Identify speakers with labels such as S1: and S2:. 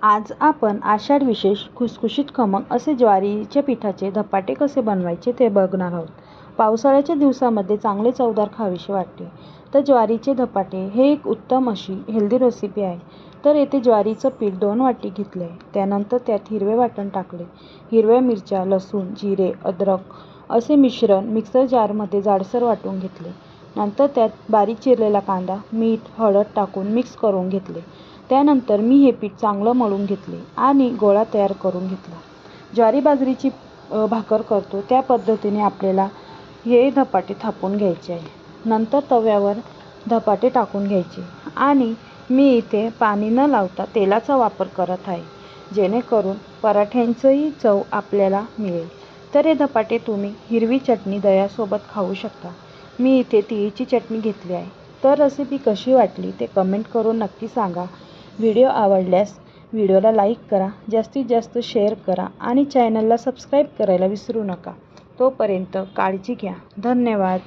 S1: आज आपण आषाढ विशेष खुसखुशीत खमंग असे ज्वारीच्या पिठाचे धपाटे कसे बनवायचे ते बघणार आहोत. पावसाळ्याच्या दिवसामध्ये चांगले चवदार खावीसे वाटते. तर ज्वारीचे धपाटे हे एक उत्तम अशी हेल्दी रेसिपी आहे. तर येथे ज्वारीचं पीठ दोन वाटी घेतले त्यानंतर त्यात हिरवे वाटण टाकले. हिरव्या मिरच्या लसूण जिरे अद्रक असे मिश्रण मिक्सर जारमध्ये जाडसर वाटून घेतले. नंतर त्यात बारीक चिरलेला कांदा मीठ हळद टाकून मिक्स करून घेतले. त्यानंतर मी हे पीठ चांगलं मळून घेतले आणि गोळा तयार करून घेतला. ज्वारी बाजरीची भाकर करतो त्या पद्धतीने आपल्याला हे धपाटे थापून घ्यायचे आहे. नंतर तव्यावर धपाटे टाकून घ्यायचे आणि मी इथे पाणी न लावता तेलाचा वापर करत आहे जेणेकरून पराठ्यांचंही चव आपल्याला मिळेल. तर हे धपाटे तुम्ही हिरवी चटणी दह्यासोबत खाऊ शकता. मी इथे तिळीची चटणी घेतली आहे. तर रेसिपी कशी वाटली ते कमेंट करून नक्की सांगा. व्हिडिओ आवडल्यास व्हिडिओला लाईक करा जास्तीत जास्त शेअर करा आणि चॅनलला सबस्क्राईब करायला विसरू नका. तोपर्यंत काळजी घ्या. धन्यवाद.